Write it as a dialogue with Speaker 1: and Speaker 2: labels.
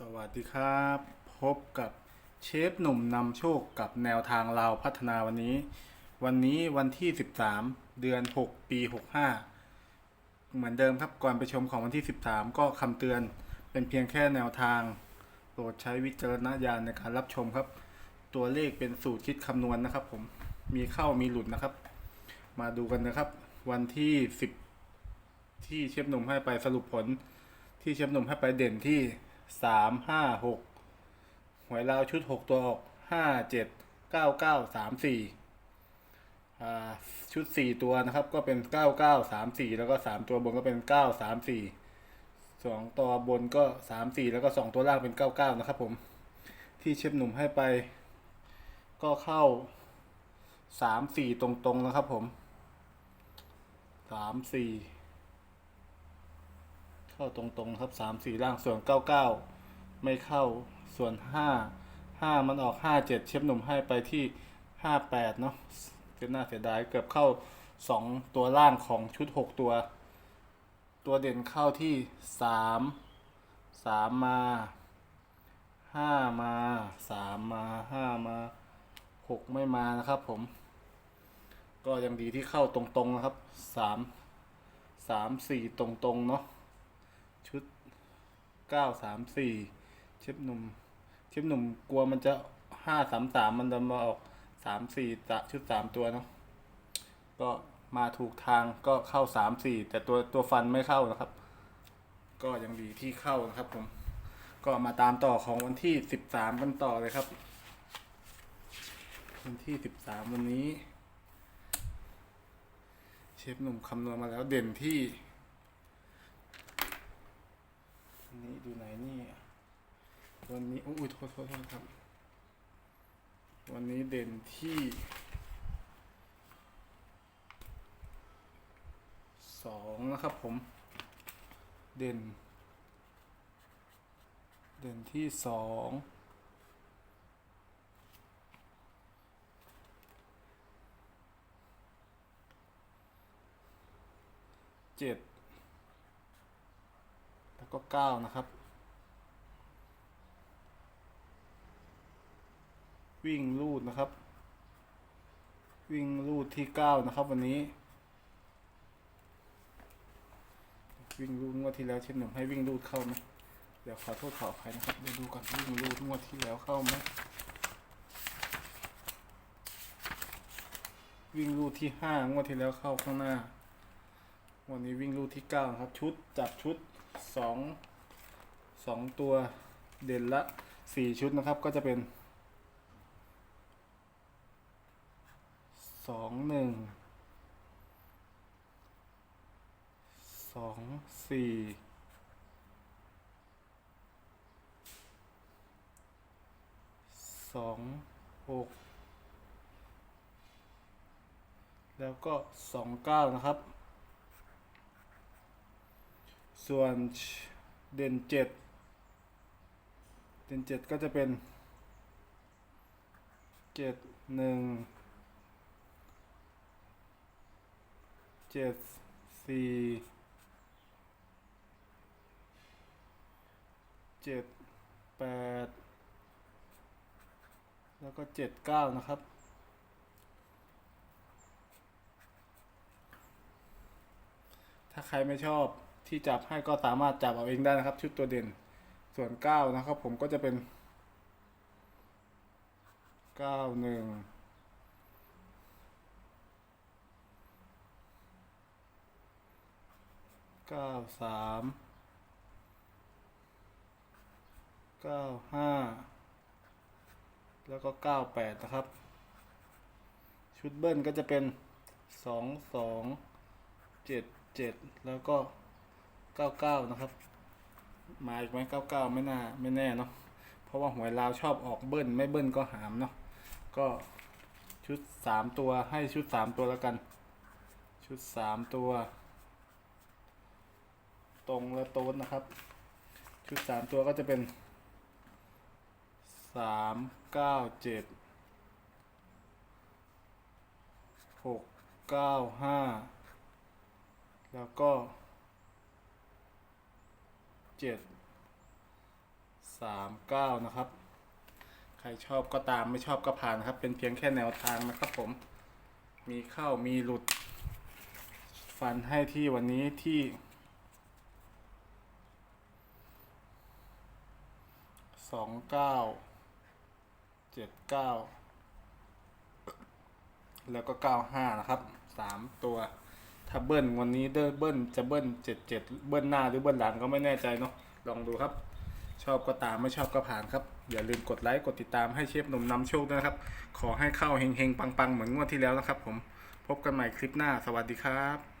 Speaker 1: สวัสดีครับ พบกับเชฟหนุ่มนำโชคกับแนวทางเราพัฒนาวันนี้ วันนี้วันที่ 13 เดือน 6 ปี 65 เหมือนเดิมครับก่อนไปชมของวันที่ 13 ก็คำเตือนเป็นเพียงแค่แนวทาง โปรดใช้วิจารณญาณในการรับชมครับ ตัวเลขเป็นสูตรคิดคำนวณนะครับผมมีเข้ามีหลุดนะครับ มาดูกันนะครับ วันที่ 10 ที่เชฟหนุ่มให้ไปสรุปผลที่เชฟหนุ่มให้ไปเด่นที่ สามห้าหกหวยลาวชุดหกตัวออกห้าเจ็ดเก้าเก้าสามสี่ชุดสี่ตัวนะครับก็เป็นเก้าเก้าสามสี่แล้วก็สามตัวบนก็เป็นเก้าสามสี่สองตัวบนก็สามสี่แล้วก็สองตัวล่างเป็นเก้าเก้านะครับผมที่เชฟหนุ่มให้ไป ก็เข้าสามสี่ตรงๆนะครับผมสามสี่ เข้าตรงๆครับสามสี่ล่างส่วนเก้าเก้าไม่เข้าส่วนห้าห้ามันออกห้าเจ็ดเชฟหนุ่มให้ไปที่ห้าแปดเนาะเป็น่าเสียดายเกือบเข้าสองตัวล่างของชุดหกตัว ตัวเด่นเข้าที่สามสามมาห้ามาสามมาห้ามาหกไม่มานะครับผม ก็ยังดีที่เข้าตรงๆนะครับสามสามสี่ตรงๆเนาะ ชุดเก้าสามสี่เชฟหนุ่มเชฟหนุ่มกลัวมันจะห้าสามสามมันจะมาออกสามสี่จะชุดสามตัวเนาะก็มาถูกทางก็เข้าสามสี่แต่ตัวตัวฟันไม่เข้านะครับ ก็ยังดีที่เข้านะครับผม ก็มาตามต่อของวันที่สิบสามกันต่อเลยครับ วันที่สิบสามวันนี้ เชฟหนุ่มคำนวณมาแล้วเด่นที่ อันนี้ดูไหนนี่ วันนี้อุ้ยโทษโทษโทษครับ วันนี้เด่นที่สองนะครับผม เด่น เด่นที่สองเจ็ด ก็เก้านะครับ วิ่งลูดนะครับ วิ่งลูดที่เก้านะครับวันนี้ วิ่งลูดงวดที่แล้วเช่นหนุ่มให้วิ่งลูดเข้าไหมเดี๋ยวขอโทษขออภัยนะครับเดี๋ยวดูก่อนวิ่งลูดงวดที่แล้วเข้าไหมวิ่งลูดที่ห้างวดที่แล้วเข้าข้างหน้า วันนี้วิ่งลูดที่เก้านะครับ ชุดจับชุด สองสองตัวเด่นละสี่ชุดนะครับก็จะเป็นสองหนึ่งสองสี่สองหกแล้วก็สองเก้านะครับ ส่วนเด่นเจ็ดเด่นเจ็ดก็จะเป็นเจ็ดหนึ่งเจ็ดสี่เจ็ดแปดแล้วก็เจ็ดเก้านะครับถ้าใครไม่ชอบ ที่จับให้ก็สามารถจับเอาเองได้นะครับ ชุดตัวเด่น ส่วนเก้านะครับ ผมก็จะเป็นเก้าหนึ่งเก้าสามเก้าห้าแล้วก็เก้าแปดนะครับ ชุดเบิ้ลก็จะเป็นสองสองเจ็ดเจ็ดแล้วก็ เก้าเก้านะครับ มาอีกไหมเก้าเก้าไม่น่าไม่แน่เนาะเพราะว่าหวยลาวชอบออกเบิ้ลไม่เบิ้ลก็หามเนาะก็ชุดสามตัวให้ชุดสามตัวแล้วกัน ชุดสามตัว ตรงและโต๊ดนะครับ ชุดสามตัวก็จะเป็นสามเก้าเจ็ดหกเก้าห้าแล้วก็ เจ็ดสามเก้านะครับ ใครชอบก็ตามไม่ชอบก็ผ่านครับ เป็นเพียงแค่แนวทางนะครับผม มีเข้ามีหลุด ฟันให้ที่วันนี้ที่สองเก้าเจ็ดเก้าแล้วก็เก้าห้านะครับสามตัว ถ้าเบิ้ลวันนี้เด้อเบิ้ลจะเบิ้ลเจ็ดเจ็ดเบิ้ลหน้าหรือเบิ้ลหลังก็ไม่แน่ใจเนาะลองดูครับ ชอบก็ตามไม่ชอบก็ผ่านครับ อย่าลืมกดไลค์กดติดตามให้เชฟหนุ่มนำโชคด้วยนะครับ ขอให้เข้าเฮงๆปังๆ เหมือนงวดที่แล้วนะครับ ผมพบกันใหม่คลิปหน้าสวัสดีครับ